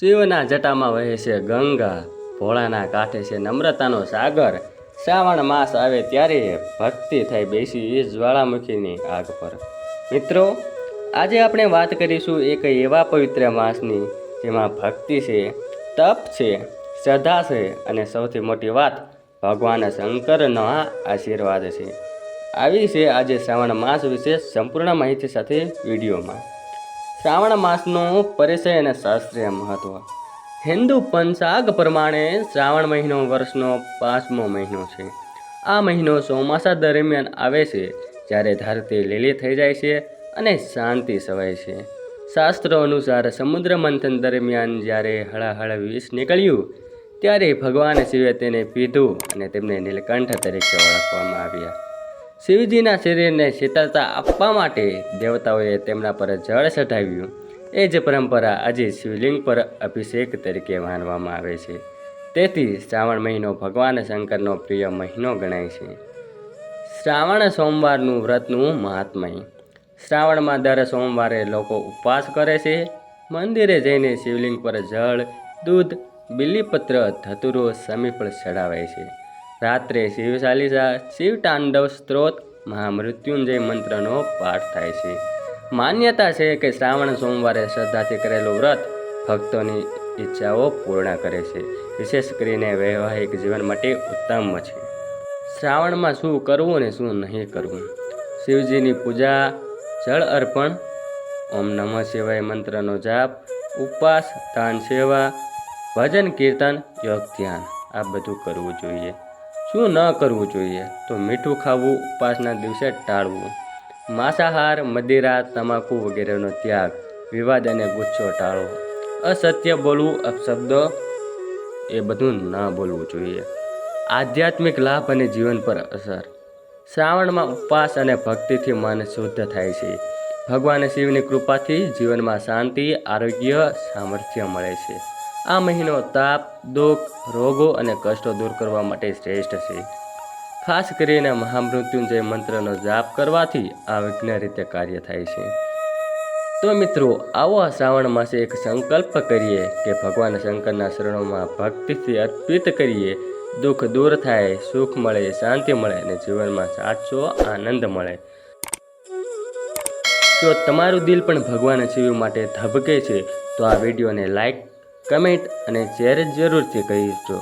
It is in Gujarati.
શિવના જટામાં વહે છે ગંગા, ભોળાના કાંઠે છે નમ્રતાનો સાગર. શ્રાવણ માસ આવે ત્યારે ભક્તિ થઈ બેસી એ જ્વાળામુખીની આગ પર. મિત્રો, આજે આપણે વાત કરીશું એક એવા પવિત્ર માસની જેમાં ભક્તિ છે, તપ છે, શ્રદ્ધા છે અને સૌથી મોટી વાત ભગવાન શંકરનો આશીર્વાદ છે. આવી છે આજે શ્રાવણ માસ વિશે સંપૂર્ણ માહિતી સાથે વિડીયોમાં. શ્રાવણ માસનું પરિચય અને શાસ્ત્રીય મહત્વ. હિન્દુ પંચાગ પ્રમાણે શ્રાવણ મહિનો વર્ષનો પાંચમો મહિનો છે. આ મહિનો ચોમાસા દરમિયાન આવે છે, જ્યારે ધરતી લીલી થઈ જાય છે અને શાંતિ સવાય છે. શાસ્ત્રો અનુસાર સમુદ્ર મંથન દરમિયાન જ્યારે હળાહળ વિષ નીકળ્યું, ત્યારે ભગવાન શિવે તેને પીધું અને તેમને નીલકંઠ તરીકે ઓળખવામાં આવ્યા. શિવજીના શરીરને શીતળતા આપવા માટે દેવતાઓએ તેમના પર જળ ચઢાવ્યું. એ જ પરંપરા આજે શિવલિંગ પર અભિષેક તરીકે માનવામાં આવે છે. તેથી શ્રાવણ મહિનો ભગવાન શંકરનો પ્રિય મહિનો ગણાય છે. શ્રાવણ સોમવારનું વ્રતનું મહાત્મય. શ્રાવણમાં દર સોમવારે લોકો ઉપવાસ કરે છે. મંદિરે જઈને શિવલિંગ પર જળ, દૂધ, બિલીપત્ર, ધતુરો સમીફળ ચડાવે છે. રાત્રે શિવ ચાલીસા શિવ તાંડવ સ્ત્રોત, મહામૃત્યુંજય મંત્રનો પાઠ થાય છે. માન્યતા છે કે શ્રાવણ સોમવારે શ્રદ્ધાથી કરેલું વ્રત ભક્તોની ઈચ્છાઓ પૂર્ણ કરે છે. વિશેષ કરીને વૈવાહિક જીવન માટે ઉત્તમ છે. શ્રાવણમાં શું કરવું અને શું નહીં કરવું? શિવજીની પૂજા, જળ અર્પણ, ઓમ નમઃ શિવાય મંત્રનો જાપ, ઉપવાસ, દાન સેવા, ભજન કીર્તન, યોગ ધ્યાન, આ બધું કરવું જોઈએ. શું ન કરવું જોઈએ? તો મીઠું ખાવું, ઉપવાસના દિવસે ટાળવું. માંસાહાર, મદિરા, તમાકુ વગેરેનો ત્યાગ, વિવાદ અને ગુસ્સો ટાળવો અસત્ય બોલવું, અપશબ્દો, એ બધું ન બોલવું જોઈએ. આધ્યાત્મિક લાભ અને જીવન પર અસર. શ્રાવણમાં ઉપવાસ અને ભક્તિથી મન શુદ્ધ થાય છે. ભગવાન શિવની કૃપાથી જીવનમાં શાંતિ, આરોગ્ય, સામર્થ્ય મળે છે. આ મહિનો તાપ, દુઃખ, રોગો અને કષ્ટો દૂર કરવા માટે શ્રેષ્ઠ છે. ખાસ કરીને મહામૃત્યુંજય મંત્રનો જાપ કરવાથી આ વિઘ્ન રીતે કાર્ય થાય છે. તો મિત્રો, આવો આ શ્રાવણ માસે એક સંકલ્પ કરીએ કે ભગવાન શંકરના શરણોમાં ભક્તિથી અર્પિત કરીએ. દુઃખ દૂર થાય, સુખ મળે, શાંતિ મળે અને જીવનમાં સાચો આનંદ મળે. જો તમારું દિલ પણ ભગવાન શિવ માટે ધબકે છે, તો આ વિડીયોને લાઈક કમેન્ટ અને શેર જરૂરથી કહીજો